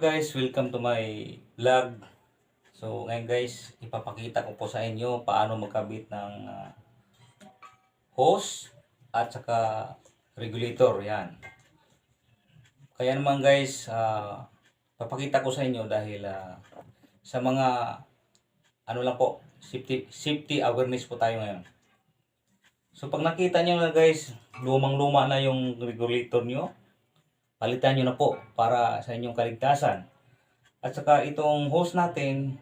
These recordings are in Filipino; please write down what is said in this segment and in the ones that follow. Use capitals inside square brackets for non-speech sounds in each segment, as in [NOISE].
guys, welcome to my vlog. So ngayon guys, ipapakita ko po sa inyo paano magkabit ng ah, hose at saka regulator, yan. Kaya naman guys, ah, papakita ko sa inyo dahil ah, sa mga ano lang po, safety, safety awareness po tayo ngayon. So pag nakita nyo na guys, lumang-luma na yung regulator nyo, palitan nyo na po para sa inyong kaligtasan. At saka itong hose natin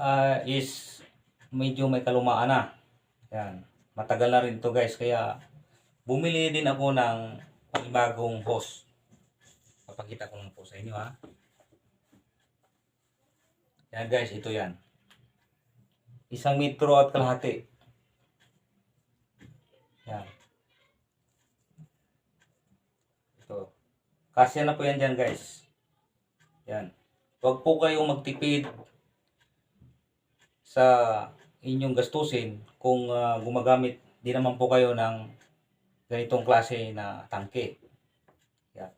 ah, is medyo may kalumaan na. Yan. Matagal na rin to guys. Kaya bumili din ako ng panibagong hose. Papakita ko lang po sa inyo ha. Yan guys, ito yan. Isang metro at kalahati. Yan. Ito. Kasya na po yan dyan guys. Yan. Huwag po kayong magtipid sa inyong gastusin kung ah, gumagamit di naman po kayo ng ganitong klase na tangke. Yan.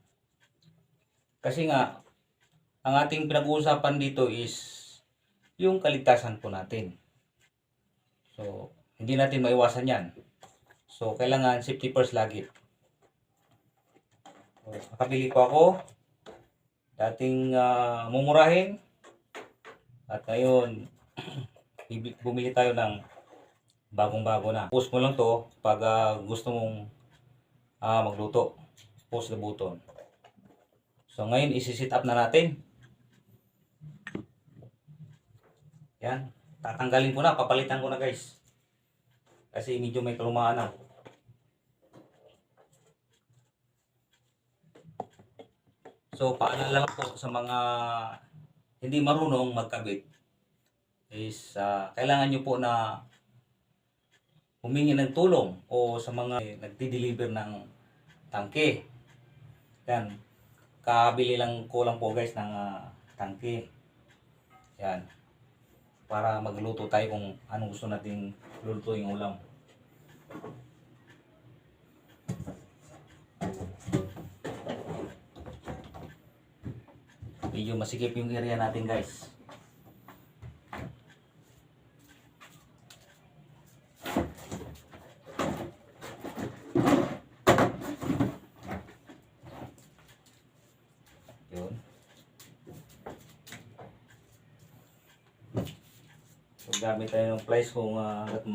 Kasi nga, ang ating pinag-uusapan dito is yung kaligtasan po natin. So, hindi natin maiwasan yan. So, kailangan safety first lagi. Nakabili po ako. Dating ah, mumurahin. At ngayon, [CLEARS THROAT] bumili tayo ng bagong-bago na. Post mo lang to pag ah, gusto mong ah, magluto. Post the button. So ngayon, isi-sit up na natin. Yan. Tatanggalin ko na. Papalitan ko na guys. Kasi medyo may kalumaan na. So, paalala po sa mga hindi marunong magkabit is ah, kailangan nyo po na humingi ng tulong o sa mga nagdi-deliver ng tangke. Yan. Kabili lang ko lang po guys ng ah, tangke. Yan. Para magluto tayo kung anong gusto nating lulutuin ulam. Medyo masikip yung area natin guys. Yun. So, gamit tayo ng plies kung uh, hanggat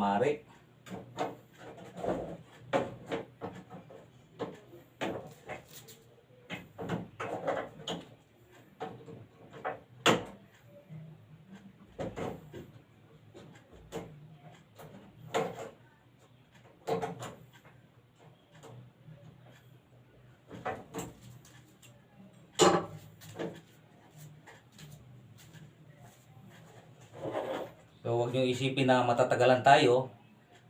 So huwag nyo isipin na matatagalan tayo.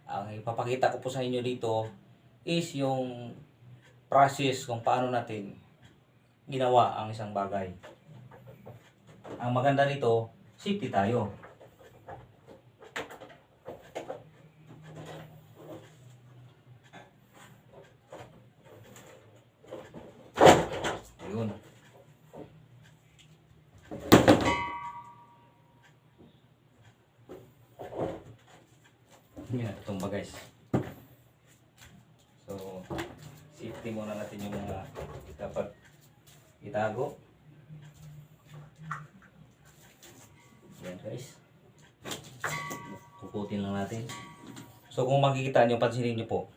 Ang ipapakita ko po sa inyo dito is yung process kung paano natin ginawa ang isang bagay. Ang maganda nito, safety tayo. Yan, tumba guys. So, safety muna natin yung mga dapat itago. Yan guys. Kukutin lang natin. So, kung makikita nyo, pansinin nyo po.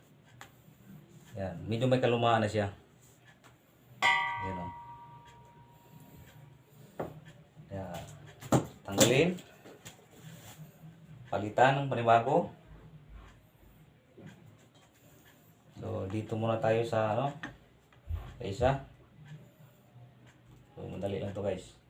Yan, medyo may kalumaan na siya. Yan o. Yan. Tanggalin. Palitan ng panibago. Dito muna tayo sa ano? Sa isa. So, madali lang to guys.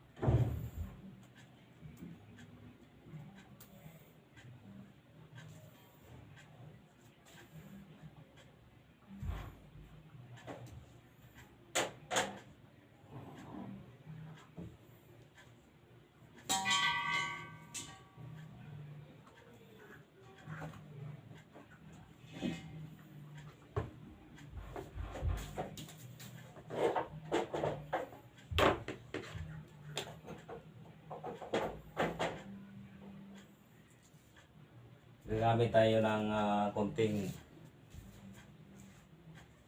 Gagamit tayo ng ah, konting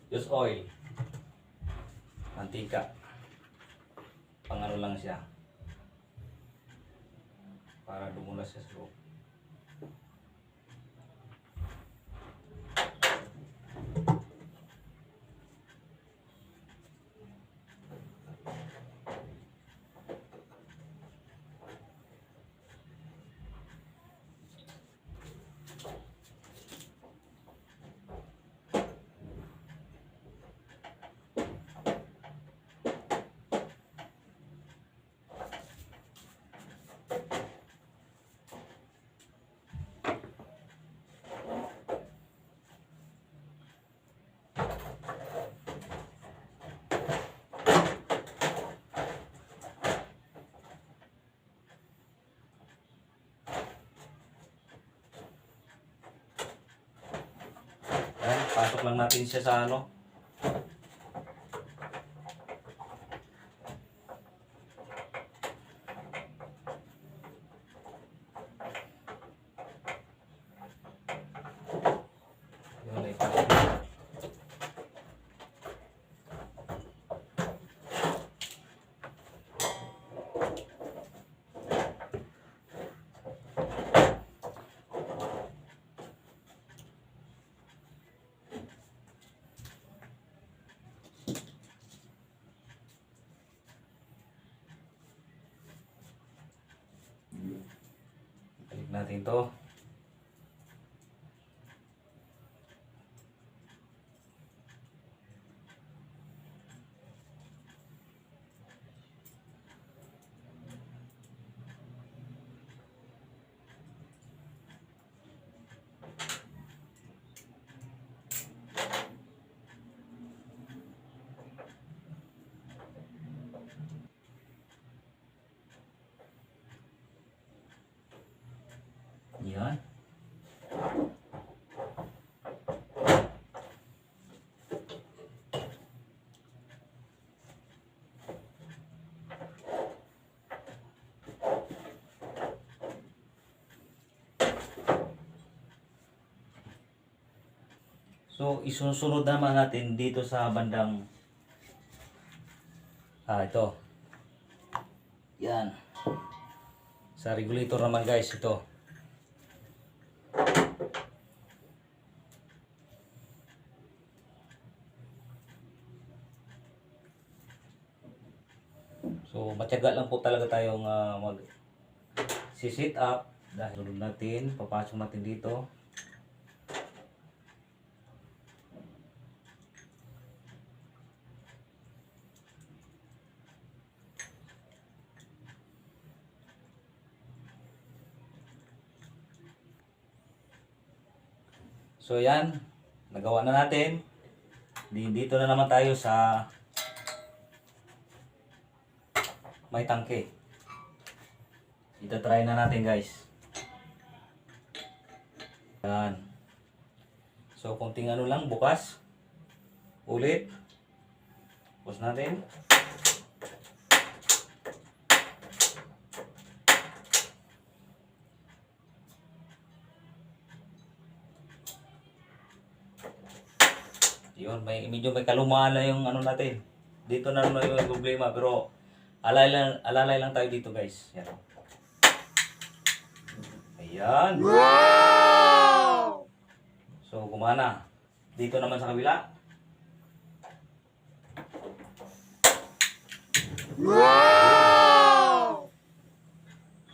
use oil. Mantika. Pang ano lang siya. Para dumulas siya sa loob. Ayan, pasok lang natin siya sa ano. Yun, ipasok na. Balik natin to. Yan. So, isusunod naman natin dito sa bandang Ah, ito. Yan. Sa regulator naman guys, ito. So, matyaga lang po talaga tayong ah, mag sit up dahil sunod natin, papasok natin dito. So yan, nagawa na natin. Di- Dito na naman tayo sa may tangke. Ito try na natin guys. Yan. So kunting ano lang bukas. Ulit. Pus natin. Yun, may medyo may kalumala yung ano natin. Dito na yung problema pero alalay lang, alalay lang tayo dito guys. Yan. Ayan. So gumana. Dito naman sa kabila.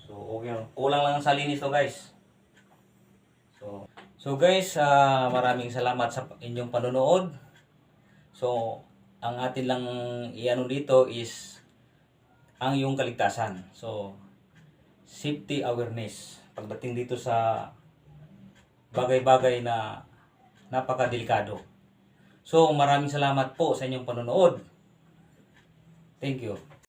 So okay. Kulang lang sa linis to guys. So So guys, ah, maraming salamat sa inyong panonood. So, ang atin lang iano dito is ang yung kaligtasan. So, safety awareness pagdating dito sa bagay-bagay na napakadelikado. So, maraming salamat po sa inyong panonood. Thank you.